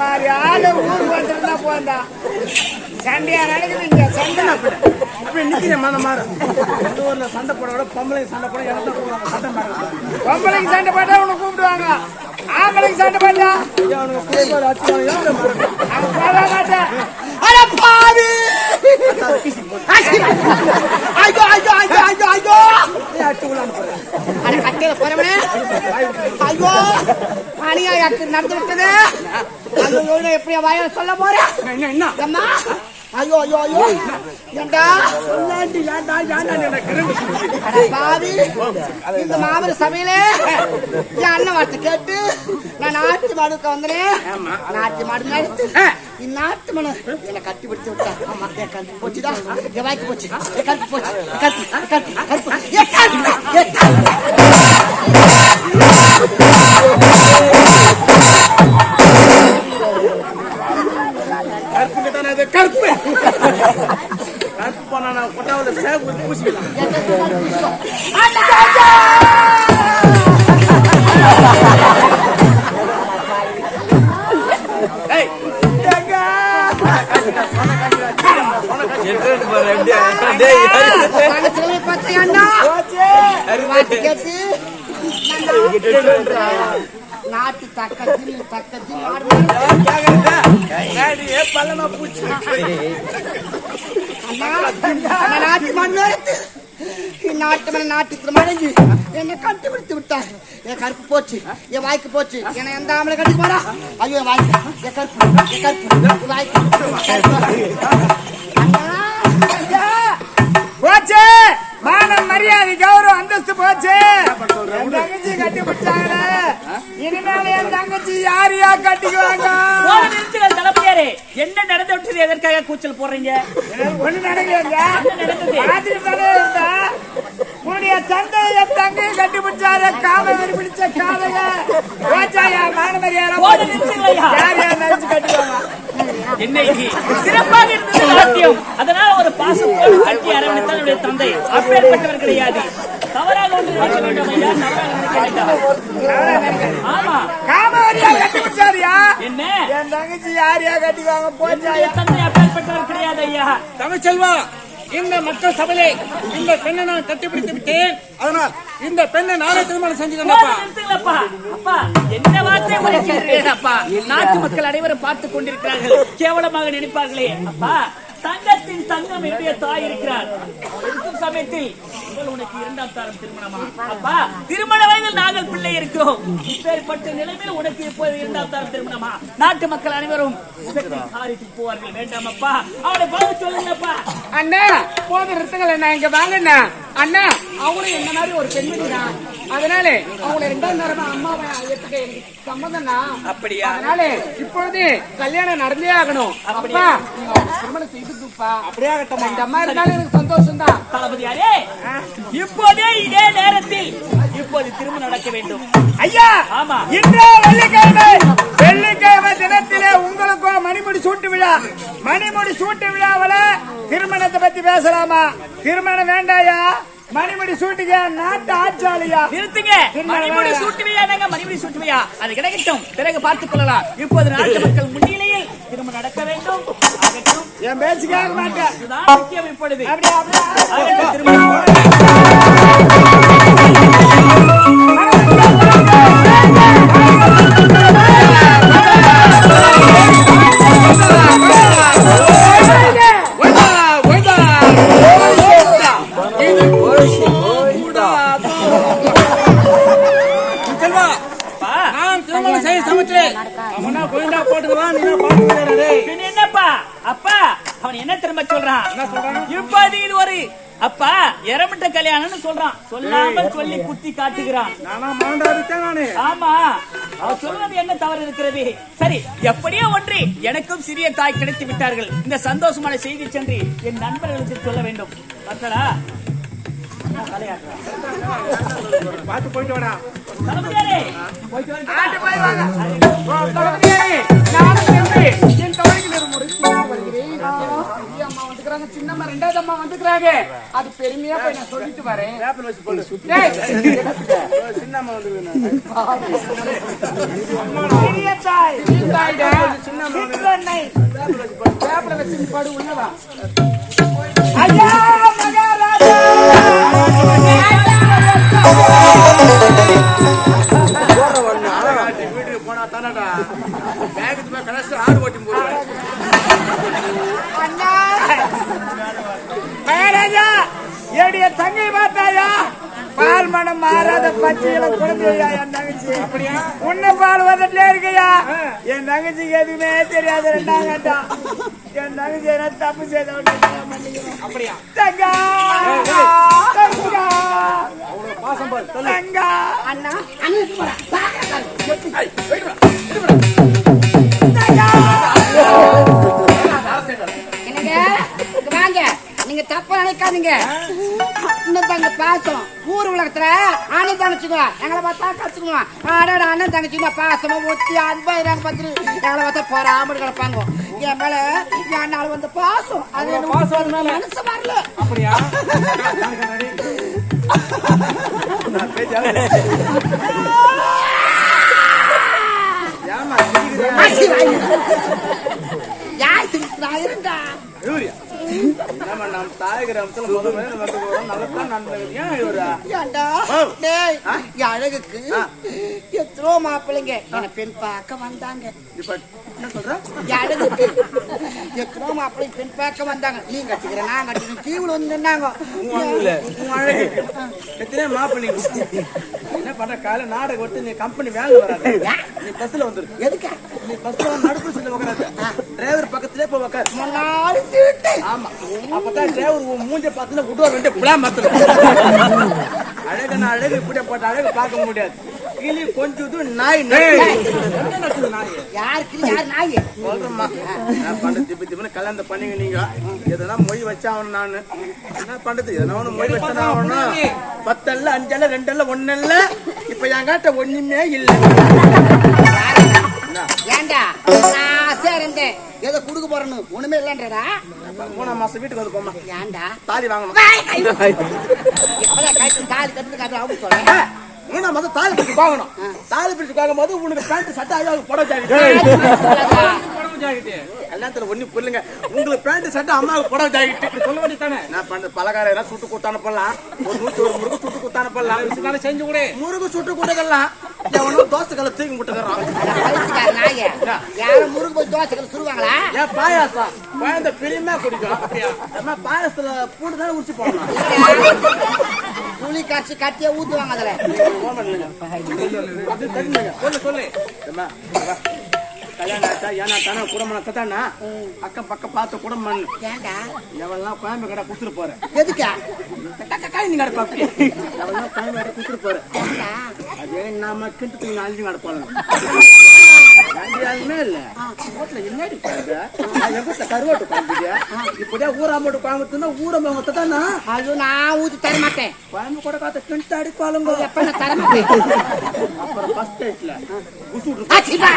மாதிரி ஆளு ஊருக்கு வந்துருந்தா போந்தா சண்டையா நடக்குதுங்க சண்டை அப்படி நிக்கிறேன் மனம் மாறும் ஊர்ல சண்டை போட விட பொம்பளைக்கு சண்டை போட இடத்த கூப்பிடுவாங்க சண்டை மாறும் சண்டை போட்டா உனக்கு கூப்பிடுவாங்க சண்டை போட்டா அவனுக்கு ஐயோ ஐயோ ஐயோ ஐயோ ஐயோ அட கட்டையில போறவனே. ஐயோ அநியாயம் நடந்து விட்டது ஐயோ எப்படியா வாயால சொல்ல போறேன் என்ன என்ன? ஐயோ ஐயோ ஐயோ. ஏண்டா? சொல்லாண்டி சொல்லு. அட பாவி. இந்த மாபெரும் சபையில என் அண்ணன் வார்த்தை கேட்டு நான் நாட்டு மாடுக்க வந்தேன். நாட்டு மாடு நடத்து இந்நாட்டு மனு என்னை கட்டி பிடிச்சு விட்டா. ஆமா என் கருப்பு போச்சுடா. என் வாய்க்கு போச்சு. என் போச்சு. என் கருப்பு என் கருப்பு அது கருப்பு. கருப்பு போனா நான் கொட்டாவில் சேகு ஊத்தி பூசிக்கலாம் ஏய் நாட்டு தக்கத்தி தக்கத்தி மாடு. கேக்குறதா? பல்லமா பூச்சி. நாட்டு மண் எடுத்து. நாட்டு மண் நாட்டுக்கு மடங்கி. என்னை கண்டுபிடித்து விட்டார். என் கருப்பு போச்சு என் வாய்க்கு போச்சு. என்னை எந்த ஆம்பளை கட்டி போடா ஐயோ என் வாய்க்கு. என் கருப்பு என் கருப்பு வாய்க்கு. போச்சு. மானம் மரியாதை கௌரவம் அந்தஸ்து போச்சு. கட்டி பிடிச்சாங்களே இனிமேல என் தங்கச்சி யார் யார் கட்டிக்குவாங்க? தளபதியாரே என்ன நடந்து விட்டது எதற்காக கூச்சல் போடுறீங்க? ஒண்ணு நடக்கலைங்க. தானே இருந்தா? உன்னுடைய என் தங்கையை கட்டி பிடிச்சாரு காவல் பிடிச்ச காவல போச்சாயா மான மரியாதை போன நிறுத்துங்களையா யார் யார் நினைச்சு கட்டுவாங்க இன்னைக்கு சிறப்பாக இருந்தது நாட்டியம் அதனால ஒரு அரவணைத்தான் என்னுடைய தந்தை. அப்பேற்பட்டவர் கிடையாது. தவறாக ஒன்று நினைக்க வேண்டாம் ஐயா தவறாக நினைக்க வேண்டாம். ஆமா. காமவரியா கட்டி பிடிச்சாரியா என்ன? என் தங்கச்சி யார் யார் கட்டிக்குவாங்க போச்சாயா தந்தை அப்பேற்பட்டவர் கிடையாது ஐயா. தமிழ்ச்செல்வா இந்த மக்கள் சபையிலே இந்த பெண்ணை நான் கட்டிப்பிடித்து விட்டேன். அதனால் இந்த பெண்ணை நானே திருமணம் நிறுத்துங்களப்பா. அப்பா என்ன வார்த்தை அப்பா நாட்டு மக்கள் அனைவரும் பார்த்துக் கொண்டிருக்கிறார்கள். கேவலமாக நினைப்பார்களே. அப்பா தங்கத்தின் தங்கம் என்னுடைய தாய் இருக்கிறார். இருக்கும் சமயத்தில் நாங்கள் உனக்கு இரண்டாம் தாரம் திருமணமா? அப்பா திருமண வயதில் நாங்கள் பிள்ளை இருக்கிறோம். இப்பேற்பட்ட நிலைமையில் உனக்கு இப்போது இரண்டாம் தாரம் திருமணமா? நாட்டு மக்கள் அனைவரும் போவார்கள். வேண்டாம் அப்பா. அவனை பார்த்து சொல்லுங்கப்பா அண்ணா போதும் நிறுத்துங்களேன் நான் இங்க வாங்கண்ணா அண்ணா அவங்களும் என்ன மாதிரி ஒரு பெண்மணி தான் அதனால அவங்களை ரெண்டாம் தரமா அம்மாவை ஏத்துக்க எனக்கு சம்மதம்னா அப்படியா? அதனால இப்பொழுது கல்யாணம் நடந்தே ஆகணும். அப்பா நீங்க அவங்களுக்கு திருமணம் செய்துப்பா அப்படியே ஆகட்டும்மா. இந்த அம்மா இருந்தாலும் எனக்கு சந்தோஷம் தான் தளபதியாரே இப்போதே இதே நேரத்தில் இப்போது திருமணம் நடக்க வேண்டும். ஐயா ஆமா. இன்று வெள்ளிக்கிழமை. வெள்ளிக்கிழமை தினத்திலே உங்களுக்கும் மணிமுடி சூட்டு விழா. மணிமுடி சூட்டு விழாவில திருமணத்தை பத்தி பேசலாமா? திருமணம் வேண்டாயா? மணிமுடி சூட்டுங்க நாட்டு ஆட்சியாளியா? நிறுத்துங்க. மணிமுடி சூட்டுவையா நாங்க மணிமுடி சூட்டுவையா அது கிடைக்கட்டும். பிறகு பார்த்துக் கொள்ளலாம். இப்போது நாட்டு மக்கள் முன்னிலையில் திரும்ப நடக்க வேண்டும். என் பேச்சு கேட்க மாட்டேன். முக்கியம் இப்பொழுது. அப்படியே அப்படியே. செய்ய சமைச்சேன் அவனா கோயிந்தா போட்டுக்கலாம் நீ பாட்டு என்னப்பா? அப்பா அவன் என்ன திரும்ப சொல்றான்? என்ன சொல்றான்? இப்போது இது ஒரு அப்பா எரமிட்ட கல்யாணம்னு சொல்றான். சொல்லாமல் சொல்லி குத்தி காட்டுகிறான். நானா மாண்டாவிட்டேன் நானு. ஆமா. அவ சொல்வது என்ன தவறு இருக்கிறது? சரி எப்படியோ ஒன்று எனக்கும் சிறிய தாய் கிடைத்து விட்டார்கள். இந்த சந்தோஷமான செய்தி சென்று என் நண்பர்களுக்கு சொல்ல வேண்டும். பார்த்தடா பாத்து போயிட்டு வாடா. என் அம்மா வந்து வந்துக்கிறாங்க சின்னம்மா ரெண்டாவது அம்மா வந்துக்கிறாங்க அது பெருமையா போய் நான் சொல்லிட்டு வரேன் சின்னம்மா வந்து பெரிய ஐயா, மகாராஜா! பேங்குக்கு போய் கடைசி ஆடு ஓட்டி போடுவேன் அண்ணா! மகாராஜா என்னுடைய தங்கை பார்த்தாயா? பால் மனம் மாறாத பச்சையில குழந்தையா என் தங்கச்சி? அப்படியா? உன்ன பால் வந்துட்டே இருக்கையா? என் தங்கச்சிக்கு எதுவுமே தெரியாது ரெண்டாங்கட்டா என் தங்கச்சி என்ன தப்பு செய்த அப்படியா? தங்கா! தங்கா! பாசம் பாரு தங்கா! அண்ணா அண்ணன் நீங்க தப்பா நினைக்காதீங்க. அண்ணன் தங்க பாசம். ஊர் உலகத்துல அண்ணன் தங்கச்சிங்க. எங்களை பார்த்தா கத்துக்குவோம் ஆடாட அண்ணன் தங்கச்சிங்க. பாசமா ஒத்தி அன்பா இருக்காங்க பார்த்துட்டு எங்களை பார்த்தா பொறாம கிடப்பாங்க. என் மேல என் வந்த பாசம். அது பாசம்? மனசு வரல அப்படியா? ஏமா சிரிக்கிறீங்க ஆசி வாங்கி. யார் திருப்பி இருந்தா அழுவுறியா? என்னம்மா, நம்ம தாய் கிராமத்துல முத முதல்ல வந்து போறோம். நல்லதுதான் நடந்தது. ஏன் அழுவுறா? ஏண்டா ஓ. என் அழகுக்கு ஆ. எத்தனோ மாப்பிள்ளைங்க என்ன பெண் பார்க்க வந்தாங்க அழகுக்கு எத்தனோ மாப்பிள்ளைங்க பெண் பார்க்க வந்தாங்க நீ கட்டிக்கிற நான் கட்டிக்கிறேன் கீவுல வந்து நின்னாங்க உன் அழகு. எத்தனையோ மாப்பிள்ளைங்க. என்ன பண்ற காலை நாடகம் விட்டு நீ கம்பெனி வேலை வராது நீ பஸ்ல வந்துரு எதுக்கு நீ பஸ்ல நடுப்பு சீட்ல உட்காராத டிரைவர் பக்கத்திலே போய் உட்காரு முன்னாடி ஆமா. அப்பதான் டிரைவர் உன் மூஞ்ச பார்த்துல விட்டு ரெண்டு புலா மாத்தல அழகு நான் அழகு இப்படி போட்ட அழகு பார்க்க முடியாது. கிளி கொஞ்சம் நாய் நாய்? நாய் யாருக்கு யார் நாய்? சொல்றேம்மா. நான் பண்றது திப்பி திப்பின்னு கல்யாணம் பண்ணீங்க எதனா மொய் வச்சாகணும் நானு. என்ன பண்றது? எதனா ஒண்ணு மொய் வச்சா ஆகணும். பத்தல்ல அஞ்சல்ல ரெண்டல்ல ஒன்னல்ல இப்ப என் காட்ட ஒண்ணுமே இல்ல. ஆசையா இருந்தேன். ஏதோ குடுக்க போறேன்னு. ஒண்ணுமே இல்லன்றடா. மூணாம் மாசம் வீட்டுக்கு வந்து போமா ஏண்டா தாலி வாங்கணும். தாலி கட்டு கட்டு அவங்க ஏய், மூணாம் மாசம் தாலி பிரிச்சு வாங்கணும். தாலி பிரிச்சு வாங்கும் போது உனக்கு பேண்ட் சட்டை புடவை ஜாக்கெட்டு. கல்யாணத்துல ஒண்ணு புரியுங்க உங்களுக்கு பேண்ட் சட்டை அம்மாவுக்கு புடவை ஜாக்கெட்டு. சொல்ல வேண்டியதானே நான் பண்ண பலகாரம் எல்லாம் சுட்டு குத்தான பண்ணலாம் ஒரு நூத்தி ஒரு முருகு சுட்டு குத்தான பண்ணலாம் செஞ்சு கூட. முருகு சுட்டு குட்டதெல்லாம் எவனோ தோசை கல்ல தூக்கி முட்டுக்கிறான் யாரும் முருகு போய் தோசைகள் சுருவாங்களா ஏன் பாயாசம். குழந்தை பிரியமா குடிக்கும் அப்படியா? அம்மா பாயாசத்துல பூண்டு தானே உரிச்சு போடலாம் புளி காய்ச்சி கட்டியா ஊத்துவாங்க அதுல. சொல்லு சொல்லு. கல்யாணம் ஆச்சா ஏன்னா தானே குடும்பம் தத்தானா அக்கம் பக்கம் பார்த்து குடும்பம் எவெல்லாம் கோயம்பு கடை குடுத்துட்டு போறேன் எதுக்கா? காய் கடை பாப்பி எவெல்லாம் கோயம்பு கடை குடுத்துட்டு போறேன் அதே நாம கிண்டு அழிஞ்சு நடப்பாங்க யாருமே இல்ல. என்னடி கருவாட்டு குழம்புங்க ஊரம்ப தானா அது நான் ஊத்தி தர மாட்டேன் கோயம்பு கூட காத்த கிண்டு அடிப்பாளுங்க எப்ப நான் தர மாட்டேன் அப்புறம் ஃபர்ஸ்ட் டேட்ல உசு ஆச்சிப்பா.